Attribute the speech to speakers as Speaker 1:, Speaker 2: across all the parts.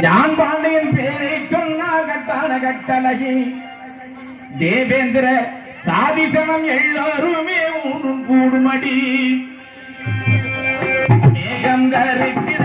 Speaker 1: John Pandian பேரை சொன்னா கட்டான கட்டளகி. தேவேந்திர சாதிசனம் எல்லாருமே ஊடும் கூடுமடி. மேகம் கருத்து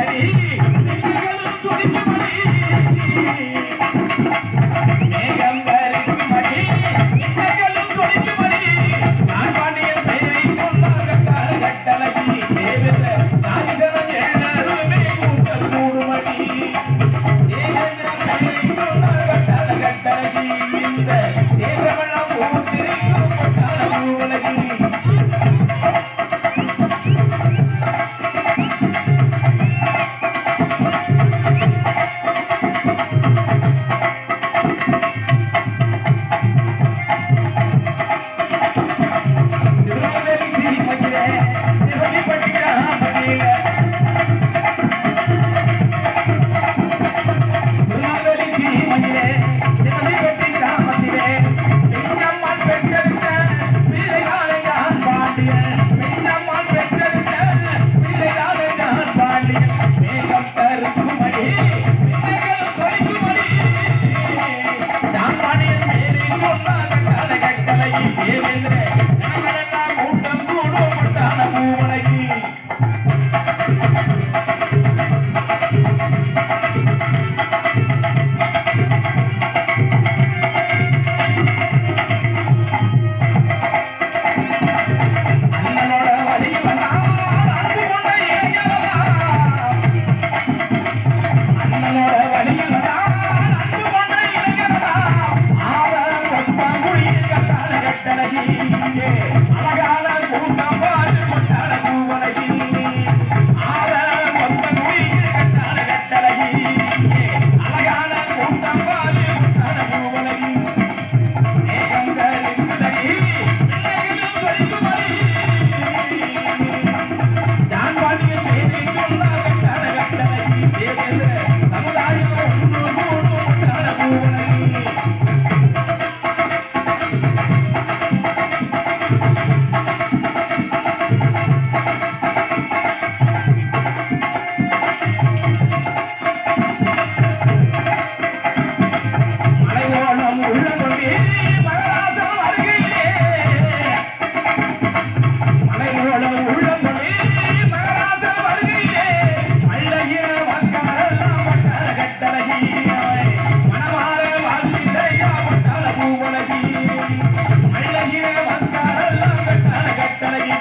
Speaker 1: Yeah.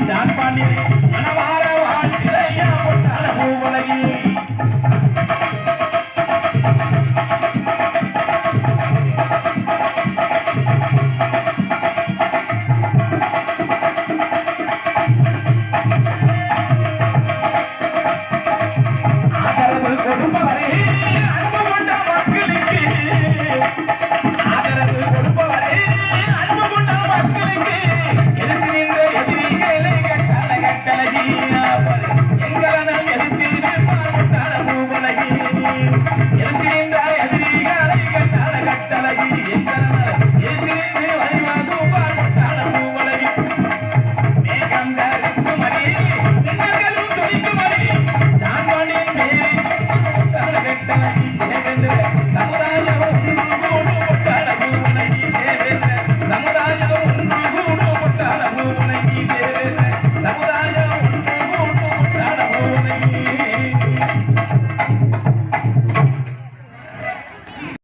Speaker 1: சாப்பாண்டியரை